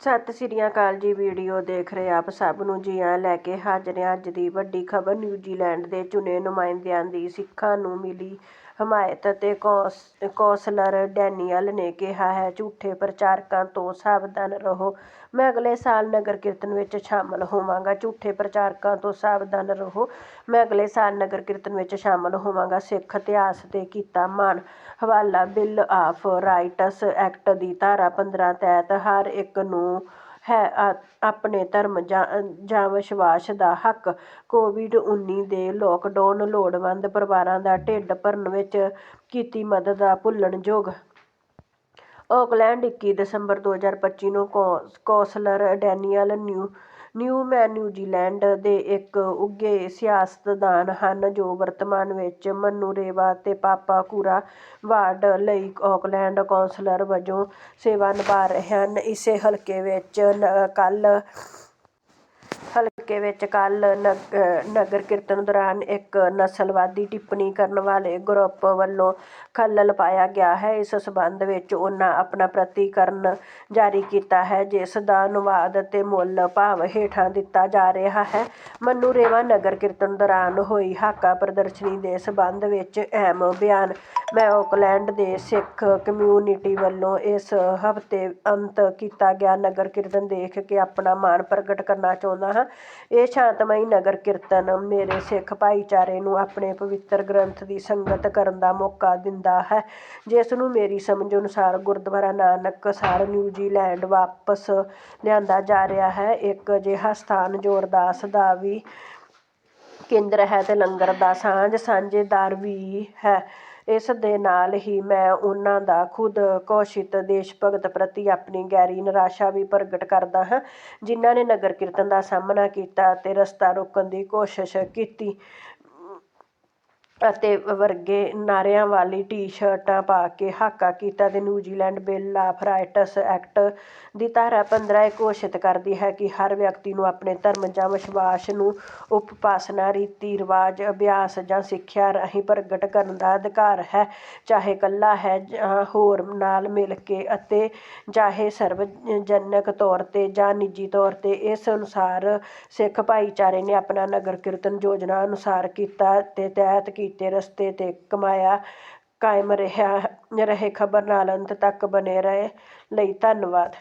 ਸਤਿ ਸ੍ਰੀ ਅਕਾਲ ਜੀ, ਵੀਡੀਓ ਦੇਖ ਰਹੇ ਆਪ ਸਭ ਨੂੰ। ਜੀ ਆਇਆਂ ਲੈ ਕੇ ਹਾਜ਼ਰ ਹਾਂ ਅੱਜ ਦੀ ਵੱਡੀ ਖਬਰ। ਨਿਊਜ਼ੀਲੈਂਡ ਦੇ ਚੁਣੇ ਨੁਮਾਇੰਦਿਆਂ ਦੀ ਸਿੱਖਾਂ ਨੂੰ ਮਿਲੀ ਹਮਾਇਤ ਅਤੇ ਕੌਂਸ- ਕੌਂਸਲਰ ਡੈਨੀਅਲ ਨੇ ਕਿਹਾ ਹੈ, ਝੂਠੇ ਪ੍ਰਚਾਰਕਾਂ ਤੋਂ ਸਾਵਧਾਨ ਰਹੋ। ਮੈਂ ਅਗਲੇ ਸਾਲ ਨਗਰ ਕੀਰਤਨ ਵਿੱਚ ਸ਼ਾਮਲ ਹੋਵਾਂਗਾ। ਝੂਠੇ ਪ੍ਰਚਾਰਕਾਂ ਤੋਂ ਸਾਵਧਾਨ ਰਹੋ। ਮੈਂ ਅਗਲੇ ਸਾਲ ਨਗਰ ਕੀਰਤਨ ਵਿੱਚ ਸ਼ਾਮਲ ਹੋਵਾਂਗਾ। ਸਿੱਖ ਇਤਿਹਾਸ ਤੇ ਕੀਤਾ ਮਾਣ। ਹਵਾਲਾ ਬਿੱਲ ਆਫ ਰਾਈਟਸ ਐਕਟ ਦੀ ਧਾਰਾ 15 ਤਹਿਤ ਹਰ ਇੱਕ ਨੂੰ ਹੈ ਆਪਣੇ ਧਰਮ ਜਾਂ ਜਾਂ ਵਿਸ਼ਵਾਸ ਦਾ ਹੱਕ। ਕੋਵਿਡ 19 ਦੇ ਲੋਕਡਾਊਨ ਲੋੜਵੰਦ ਪਰਿਵਾਰਾਂ ਦਾ ਢਿੱਡ ਭਰਨ ਵਿੱਚ ਕੀਤੀ ਮਦਦ ਦਾ ਭੁੱਲਣਯੋਗ ਆਕਲੈਂਡ 21 ਦਸੰਬਰ 2025 ਨੂੰ ਕੌ- councillor Daniel new Newman New Zealand ਦੇ ਇੱਕ ਉੱਘੇ ਸਿਆਸਤਦਾਨ ਹਨ ਜੋ ਵਰਤਮਾਨ ਵਿੱਚ ਮਨੂਰੇਵਾ ਅਤੇ ਪਾਪਾਕੂਰਾ ਵਾਰਡ ਲਈ ਆਕਲੈਂਡ ਕੌਂਸਲਰ ਵਜੋਂ ਸੇਵਾ ਨਿਭਾ ਰਹੇ ਹਨ। ਇਸੇ ਹਲਕੇ ਵਿੱਚ ਕੱਲ੍ਹ ਹਲਕੇ ਵਿੱਚ ਕੱਲ੍ਹ ਨਗਰ ਕੀਰਤਨ ਦੌਰਾਨ ਇੱਕ ਨਸਲਵਾਦੀ ਟਿੱਪਣੀ ਕਰਨ ਵਾਲੇ ਗਰੁੱਪ ਵੱਲੋਂ ਖੱਲਲ ਪਾਇਆ ਗਿਆ ਹੈ। ਇਸ ਸਬੰਧ ਵਿੱਚ ਉਨ੍ਹਾਂ ਆਪਣਾ ਪ੍ਰਤੀਕਰਨ ਜਾਰੀ ਕੀਤਾ ਹੈ, ਜਿਸ ਦਾ ਅਨੁਵਾਦ ਅਤੇ ਮੁੱਲ ਭਾਵ ਹੇਠਾਂ ਦਿੱਤਾ ਜਾ ਰਿਹਾ ਹੈ। ਮਨੂਰੇਵਾ ਨਗਰ ਕੀਰਤਨ ਦੌਰਾਨ ਹੋਈ ਹਾਕਾ ਪ੍ਰਦਰਸ਼ਨੀ ਦੇ ਸਬੰਧ ਵਿੱਚ ਅਹਿਮ ਬਿਆਨ। ਮੈਂ ਆਕਲੈਂਡ ਦੇ ਸਿੱਖ ਕਮਿਊਨਿਟੀ ਵੱਲੋਂ ਇਸ ਹਫ਼ਤੇ ਅੰਤ ਕੀਤਾ ਗਿਆ। ਨਗਰ ਕੀਰਤਨ ਦੇਖ ਕੇ ਆਪਣਾ ਮਾਣ ਪ੍ਰਗਟ ਕਰਨਾ ਚਾਹੁੰਦਾ ਹਾਂ ਇਹ ਸ਼ਾਂਤਮਈ ਨਗਰ ਕੀਰਤਨ ਮੇਰੇ ਸਿੱਖ ਭਾਈਚਾਰੇ ਨੂੰ ਆਪਣੇ ਪਵਿੱਤਰ ਗ੍ਰੰਥ ਦੀ ਸੰਗਤ ਕਰਨ ਦਾ ਮੌਕਾ ਦਿੰਦਾ ਹੈ। ਜਿਸ ਨੂੰ ਮੇਰੀ ਸਮਝ ਅਨੁਸਾਰ ਗੁਰਦੁਆਰਾ ਨਾਨਕ ਨਾਨਕਸਰ ਨਿਊਜ਼ੀਲੈਂਡ ਵਾਪਸ ਲਿਆਂਦਾ ਜਾ ਰਿਹਾ ਹੈ। ਇੱਕ ਅਜਿਹਾ ਸਥਾਨ ਜੋ ਅਰਦਾਸ ਦਾ ਵੀ ਕੇਂਦਰ ਹੈ ਅਤੇ ਲੰਗਰ ਦਾ ਸਾਂਝ ਸਾਂਝੇਦਾਰ ਵੀ ਹੈ। ਇਸ ਦੇ ਨਾਲ ਹੀ ਮੈਂ ਉਹਨਾਂ ਦਾ ਖੁਦ ਘੋਸ਼ਿਤ ਦੇਸ਼ ਭਗਤ ਪ੍ਰਤੀ ਆਪਣੀ ਗਹਿਰੀ ਨਿਰਾਸ਼ਾ ਵੀ ਪ੍ਰਗਟ ਕਰਦਾ ਹਾਂ, ਜਿਨ੍ਹਾਂ ਨੇ ਨਗਰ ਕੀਰਤਨ ਦਾ ਸਾਹਮਣਾ ਕੀਤਾ ਅਤੇ ਰਸਤਾ ਰੋਕਣ ਦੀ ਕੋਸ਼ਿਸ਼ ਕੀਤੀ। ਅਤੇ ਵਰਗੇ ਨਾਅਰਿਆਂ ਵਾਲੀ ਟੀ-ਸ਼ਰਟਾਂ ਪਾ ਕੇ ਹਾਕਾ ਕੀਤਾ ਅਤੇ New Zealand bill of rights act ਦੀ ਧਾਰਾ 15 ਇਹ ਘੋਸ਼ਿਤ ਕਰਦੀ ਹੈ ਕਿ ਹਰ ਵਿਅਕਤੀ ਨੂੰ ਆਪਣੇ ਧਰਮ ਜਾਂ ਵਿਸ਼ਵਾਸ ਨੂੰ ਉਪਾਸਨਾ ਰੀਤੀ ਰਿਵਾਜ ਅਭਿਆਸ ਜਾਂ ਸਿੱਖਿਆ ਰਾਹੀਂ ਪ੍ਰਗਟ ਕਰਨ ਦਾ ਅਧਿਕਾਰ ਹੈ, ਚਾਹੇ ਇਕੱਲਾ ਹੈ ਜਾਂ ਹੋਰ ਨਾਲ ਮਿਲ ਕੇ ਅਤੇ ਚਾਹੇ ਸਰਵਜਨਕ ਤੌਰ ਤੇ ਜਾਂ ਨਿੱਜੀ ਤੌਰ ਤੇ, ਇਸ ਅਨੁਸਾਰ ਸਿੱਖ ਭਾਈਚਾਰੇ ਨੇ ਆਪਣਾ ਨਗਰ ਕੀਰਤਨ ਯੋਜਨਾ ਅਨੁਸਾਰ ਕੀਤਾ ਅਤੇ ਤਹਿਤ ਕੀਤੇ ਰਸਤੇ ਤੇ ਕਮਾਇਆ, ਕਾਇਮ ਰਿਹਾ, ਰਹੇ ਖਬਰ ਨਾਲ ਅੰਤ ਤੱਕ ਬਣੇ ਰਹੇ ਲਈ ਧੰਨਵਾਦ।